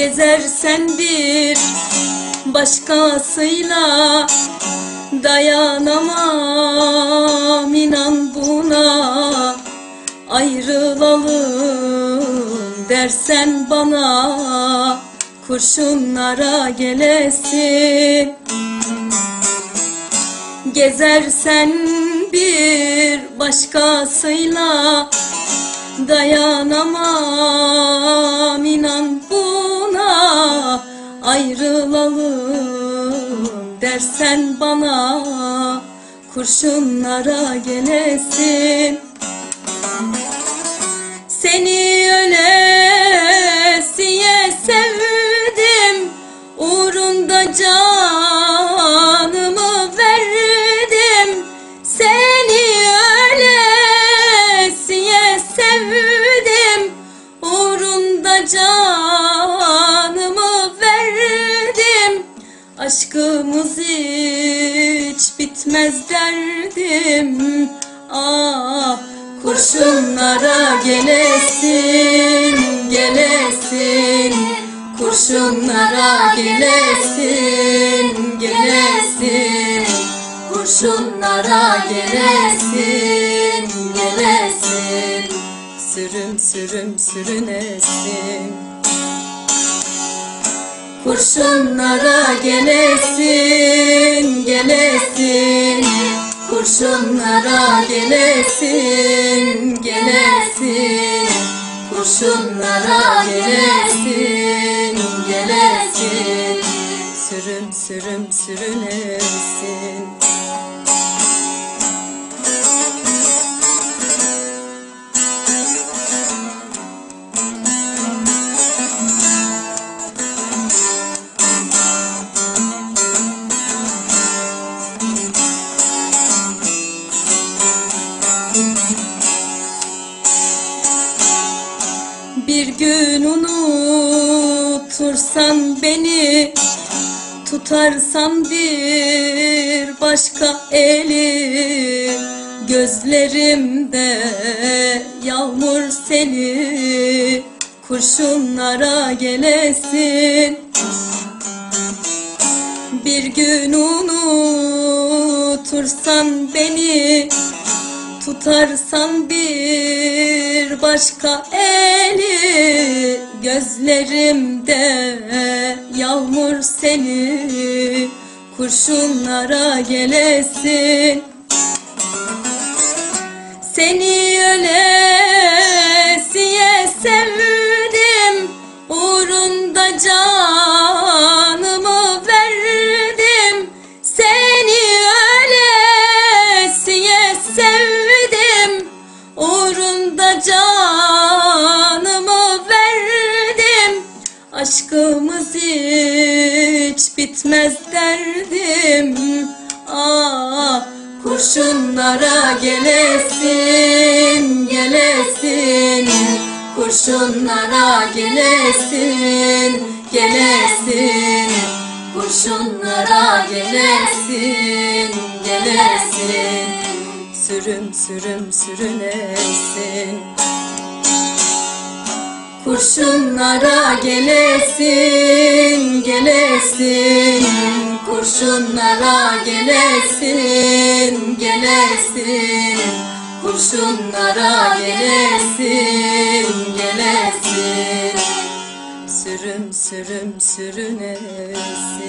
Gezersen bir başkasıyla Dayanamam. İnan buna Ayrılalım dersen bana Kurşunlara gelesin. Gezersen bir başkasıyla Dayanamam. İnan Dersen bana Kurşunlara gelesin. Seni ölesiye sevdim Uğrunda canımı verdim. Seni ölesiye sevdim Uğrunda canımı Aşkımız hiç bitmez derdim. Ah kurşunlara gelesin gelesin. Kurşunlara gelesin gelesin. Kurşunlara gelesin gelesin. Sürüm sürüm sürünesin Kurşunlara gelesin, gelesin Kurşunlara gelesin, gelesin Kurşunlara gelesin, gelesin Sürüm sürüm sürünesin Bir gün unutursan beni Tutarsan bir başka eli. Gözlerimde yağmur seli Kurşunlara gelesin. Bir gün unutursan beni Tutarsan bir başka eli Gözlerimde yağmur seni Kurşunlara gelesin. Seni ölesiye Aşkımız hiç bitmez derdim. Ah kurşunlara gelesin gelesin. Kurşunlara gelesin gelesin. Kurşunlara gelesin gelesin. Sürüm sürüm sürünesin Kurşunlara gelesin, gelesin. Kurşunlara gelesin, gelesin. Kurşunlara gelesin, gelesin. Sürüm sürüm sürünesin